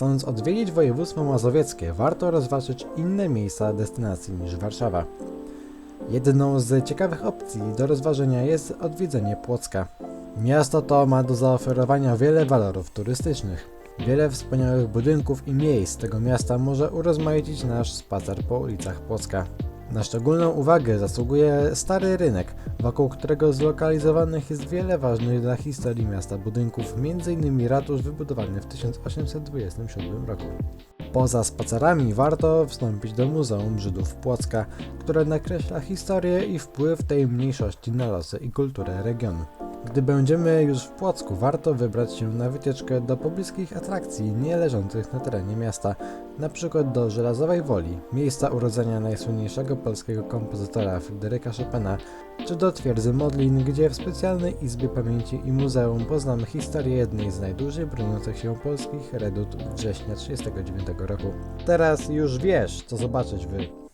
Chcąc odwiedzić województwo mazowieckie, warto rozważyć inne miejsca destynacji niż Warszawa. Jedną z ciekawych opcji do rozważenia jest odwiedzenie Płocka. Miasto to ma do zaoferowania wiele walorów turystycznych. Wiele wspaniałych budynków i miejsc tego miasta może urozmaicić nasz spacer po ulicach Płocka. Na szczególną uwagę zasługuje stary rynek, wokół którego zlokalizowanych jest wiele ważnych dla historii miasta budynków, m.in. ratusz wybudowany w 1827 roku. Poza spacerami warto wstąpić do Muzeum Żydów Płocka, które nakreśla historię i wpływ tej mniejszości na losy i kulturę regionu. Gdy będziemy już w Płocku, warto wybrać się na wycieczkę do pobliskich atrakcji nie leżących na terenie miasta, na przykład do Żelazowej Woli, miejsca urodzenia najsłynniejszego polskiego kompozytora Fryderyka Chopina, czy do Twierdzy Modlin, gdzie w specjalnej Izbie Pamięci i Muzeum poznamy historię jednej z najdłużej broniących się polskich redut września 1939 roku. Teraz już wiesz, co zobaczyć wy